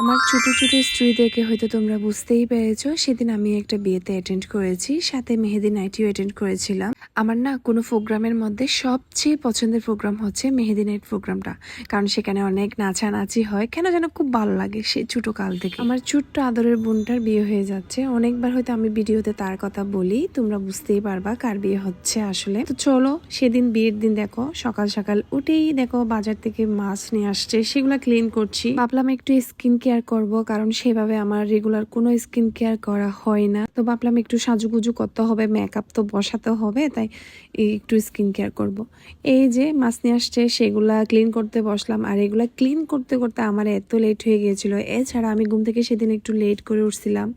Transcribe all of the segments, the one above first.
আমার ছোট ছোট স্ত্রী দেখে হয়তো তোমরা বুঝতেই পেরেছ, সেদিন আমি একটা বিয়েতে অ্যাটেন্ড করেছি, সাথে মেহেদি নাইটিও অ্যাটেন্ড করেছিলাম। আমার না কোনো প্রোগ্রামের মধ্যে সবচেয়ে পছন্দের প্রোগ্রাম হচ্ছে মেহেদি নাইট প্রোগ্রামটা, কারণ সেখানে অনেক নাচানাচি হয়। কেন যেন খুব ভালো লাগে সে ছোটো কাল থেকে। আমার ছোট্ট আদরের বোনটার বিয়ে হয়ে যাচ্ছে। অনেকবার হয়তো আমি ভিডিওতে তার কথা বলি, তোমরা বুঝতেই পারবা কার বিয়ে হচ্ছে আসলে। তো চলো, সেদিন বিয়ের দিন দেখো, সকাল সকাল উঠেই দেখো বাজার থেকে মাছ নিয়ে আসছে, সেগুলা ক্লিন করছি। ভাবলাম একটু স্কিন কেয়ার করব, কারণ সেভাবে আমার রেগুলার কোনো স্কিন কেয়ার করা হয় না। তো ভাবলাম একটু সাজুগুজু করতে হবে মেকআপ তো বসাতে হবে, তাই একটু স্কিন কেয়ার করব। এই যে মাছ নিয়ে আসছে, সেগুলা ক্লিন করতে বসলাম, আর এগুলা ক্লিন করতে করতে আমার এত লেট হয়ে গিয়েছিল। এছাড়া আমি ঘুম থেকে সেদিন একটু লেট করে উঠছিলাম,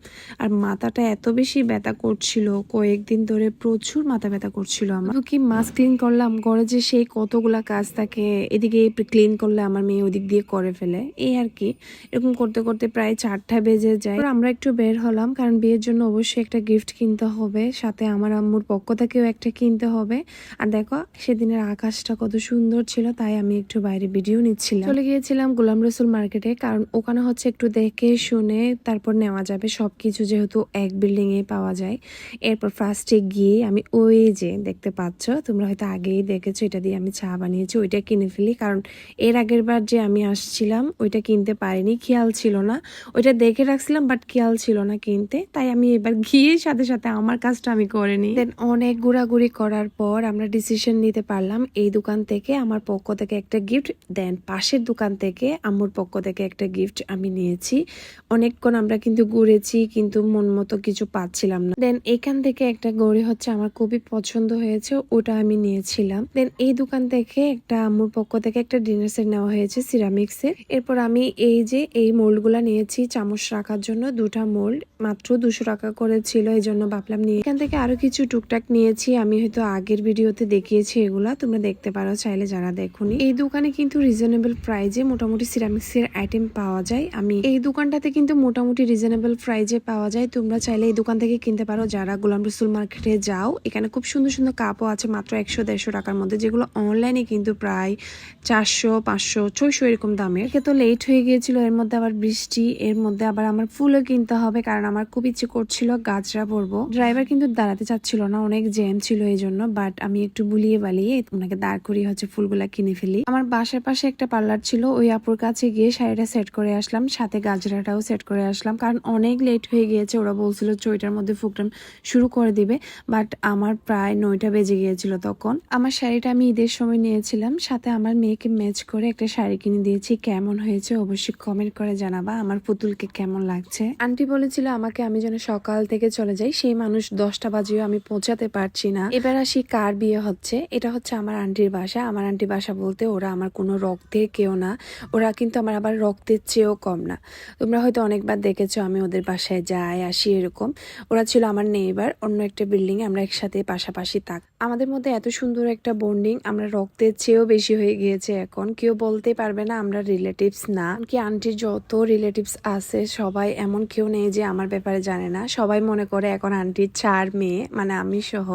আর মাথাটা এত বেশি ব্যথা করছিল, কয়েকদিন ধরে প্রচুর মাথা ব্যথা করছিল আমার। কি মাছ ক্লিন করলাম, ঘরে যে সেই কতগুলা কাজ থাকে, এদিকে ক্লিন করলে আমার মেয়ে ওদিক দিয়ে করে ফেলে, এই আর কি। এরকম করতে করতে প্রায় চারটা বেজে যায়। আমরা একটু বের হলাম, কারণ বিয়ের জন্য অবশ্যই একটা গিফট কিনতে হবে। সাথে আমার আম্মুর পক্ষ থেকেও একটা কিনতে হবে। আর দেখো, সেদিনের আকাশটা কত সুন্দর ছিল, তাই আমি একটু বাইরে ভিডিও নিচ্ছিলাম। চলে গিয়েছিলাম গোলাম রসুল মার্কেটে কারণ ওখানে হচ্ছে একটু দেখে শুনে তারপর নেওয়া যাবে। সবকিছু যেহেতু এক বিল্ডিং এ পাওয়া যায়। এরপর ফার্স্টে গিয়ে আমি ওই যে দেখতে পাচ্ছ, তোমরা হয়তো আগেই দেখেছ, এটা দিয়ে আমি চা বানিয়েছি, ওইটা কিনে ফেলি। কারণ এর আগের বার যে আমি আসছিলাম, ওইটা কিনতে পারিনি। খেয়াল ছিল না। ওইটা দেখে রাখছিলাম বাট খেয়াল ছিল না কিনতে। তাই আমি এবার গিয়ে সাথে সাথে আমার কাজটা আমি করে নিই। দেন অনেক ঘোরাঘুরি করার পর আমরা ডিসিশন নিতে পারলাম, এই দোকান থেকে আমার পক্ষ থেকে একটা গিফট দেন পাশের দোকান থেকে আম্মুর পক্ষ থেকে একটা গিফট আমি নিয়েছি। অনেকক্ষণ আমরা কিন্তু ঘুরেছি, কিন্তু মন মতো কিছু পাচ্ছিলাম না। দেন এখান থেকে একটা গড়ি হচ্ছে আমার খুবই পছন্দ হয়েছে, ওটা আমি নিয়েছিলাম। দেন এই দোকান থেকে একটা আম্মুর পক্ষ থেকে একটা ডিনার সেট নেওয়া হয়েছে সিরামিক্সের এরপর আমি এই যে, এই মোল্ডগুলা নিয়েছি চামচ রাখার জন্য দুটা মোল্ড, মাত্র দুশো টাকা করে ছিল এই জন্য ভাবলাম নিয়ে এখান থেকে আরও কিছু টুকটাক নিয়েছি, আমি হয়তো আগের ভিডিওতে দেখিয়েছি এগুলা, তোমরা দেখতে পারো চাইলে যারা দেখুনি। এই দোকানে কিন্তু রিজনেবল প্রাইজে মোটামুটি সিরামিক্স এর আইটেম পাওয়া যায়। আমি এই দোকানটাতে কিন্তু মোটামুটি রিজনেবল প্রাইজে পাওয়া যায়। তোমরা চাইলে এই দোকান থেকে কিনতে পারো। যারা গোলাম রসুল মার্কেটে যাও, এখানে খুব সুন্দর সুন্দর কাপও আছে, মাত্র একশো দেড়শো টাকার মধ্যে, যেগুলো অনলাইনে কিন্তু প্রায় চারশো, পাঁচশো, ছয়শো এরকম দামের। তো লেট হয়ে গিয়েছিল, এর মধ্যে আবার বৃষ্টি, এর মধ্যে আবার আমার ফুলও কিনতে হবে কারণ আমার খুব ইচ্ছে করছিল গাছরা পরবো ড্রাইভার কিন্তু দাঁড়াতে চাচ্ছিল না, অনেক জ্যাম ছিল এই জন্য বাট আমি একটু বুলিয়ে বালিয়ে ওনাকে দাঁড় করিয়ে হচ্ছে ফুলগুলা কিনে ফেলি। আমার বাসার পাশে একটা পার্লার ছিল, ওই আপুর কাছে গিয়ে শাড়িটা সেট করে আসলাম, সাথে গাজরাটাও সেট করে আসলাম, কারণ অনেক লেট হয়ে গিয়েছে, ওরা বলছিল চইটার মধ্যে প্রোগ্রাম শুরু করে দিবে বাট আমার প্রায় নয়টা বেজে গিয়েছিল তখন। আমার শাড়িটা আমি ঈদের সময় নিয়েছিলাম, সাথে আমার মেয়েকে ম্যাচ করে একটা শাড়ি কিনে দিয়েছি, কেমন হয়েছে অবশ্যই কমেন্ট করে জানাবা আমার পুতুলকে কেমন লাগছে? আন্টি বলেছিল আমাকে আমি যেন সকাল থেকে চলে যাই, সেই মানুষ দশটা বাজেও আমি পৌঁছাতে পারছি না। এবার আসি কার বিয়ে হচ্ছে? এটা হচ্ছে আমার আন্টির বাসা। আমার আন্টির বাসা বলতে ওরা আমার কোনো রক্তের কেউ না। ওরা কিন্তু আমার আবার রক্তের চেয়েও কম না। তোমরা হয়তো অনেকবার দেখেছ আমি ওদের বাসায় যাই, আসি এরকম। ওরা ছিল আমার নেইবার অন্য একটা বিল্ডিং এ আমরা একসাথে পাশাপাশি থাক আমাদের মধ্যে এত সুন্দর একটা বন্ডিং আমরা রক্তের চেয়েও বেশি হয়ে গিয়েছে এখন। কেউ বলতে পারবে না আমরা রিলেটিভস না। কি আন্টির যত রিলেটিভস আছে সবাই এমন কেউ নেই যে আমার ব্যাপারে জানে না। সবাই মনে করে এখন আন্টির চার মেয়ে মানে আমি সহ।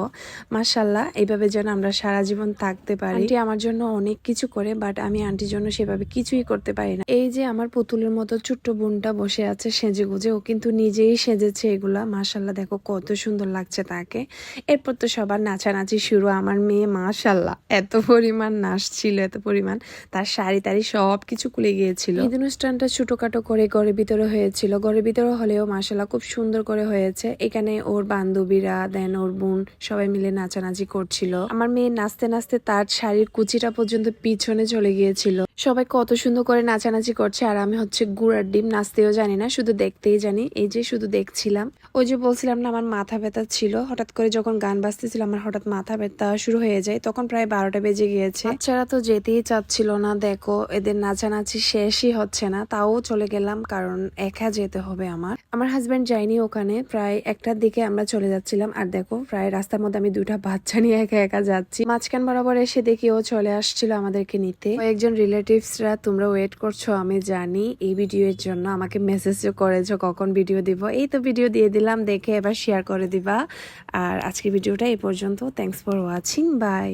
মাসাল্লাহ এইভাবে যেন আমরা সারা জীবন থাকতে পারি। আন্টি আমার জন্য অনেক কিছু করে বাট আমি আন্টির জন্য সেভাবে কিছুই করতে পারি না। এই যে আমার পুতুলের মতো ছোট্ট বোনটা বসে আছে সেজে গুজে ও কিন্তু নিজেই সেজেছে এগুলা। মাসাল্লাহ দেখো কত সুন্দর লাগছে তাকে। এরপর তো সবার নাচানাচি শুরু। আমার মেয়ে মাসাল্লাহ এত পরিমাণ নাচছিল এত পরিমাণ তার শাড়ি টাড়ি সব কিছু খুলে গিয়েছিল। ঈদ অনুষ্ঠানটা ছোটখাটো করে ঘরের ভিতরে হয়েছিল। ঘরের ভিতরে হলেও মাসালা খুব সুন্দর করে হয়েছে। এখানে ওর বান্ধবীরা দেন ওর বোন সবাই মিলে নাচানাচি করছিল। আমার মেয়ে নাচতে নাচতে তার শাড়ির কুচিটা পর্যন্ত পিছনে চলে গিয়েছিল। সবাই কত সুন্দর করে নাচানাচি করছে, আর আমি হচ্ছে গুড়ার ডিম নাচতেও জানি না, শুধু দেখতেই জানি। এই যে শুধু দেখছিলাম। ওই যে বলছিলাম না, আমার মাথা ব্যথা ছিল। হঠাৎ করে যখন গান বাজতেছিল, আমার হঠাৎ মাথা ব্যথা শুরু হয়ে যায়। তখন প্রায় বারোটা বেজে গিয়েছে। বাচ্চারা তো যেতেই চাচ্ছিল না, দেখো, এদের নাচানাচি শেষই হচ্ছে না। তাও চলে গেলাম, কারণ একা যেতে হবে আমার। আমার হাজব্যান্ড যায়নি ওখানে। প্রায় একটার দিকে আমরা চলে যাচ্ছিলাম। আর দেখো, প্রায় রাস্তার মধ্যে আমি দুটা বাচ্চা নিয়ে একা একা যাচ্ছি। মাঝখান বরাবর এসে দেখি ও চলে আসছিল আমাদেরকে নিতে। কয়েকজন রিলেটিভসরা তোমরা ওয়েট করছ, আমি জানি। এই ভিডিওর জন্য আমাকে মেসেজও করেছ, কখন ভিডিও দিব? এই তো ভিডিও দিয়ে দিলাম, দেখে এবার শেয়ার করে দিবা। আর আজকে ভিডিওটা এই পর্যন্ত। Thanks for watching by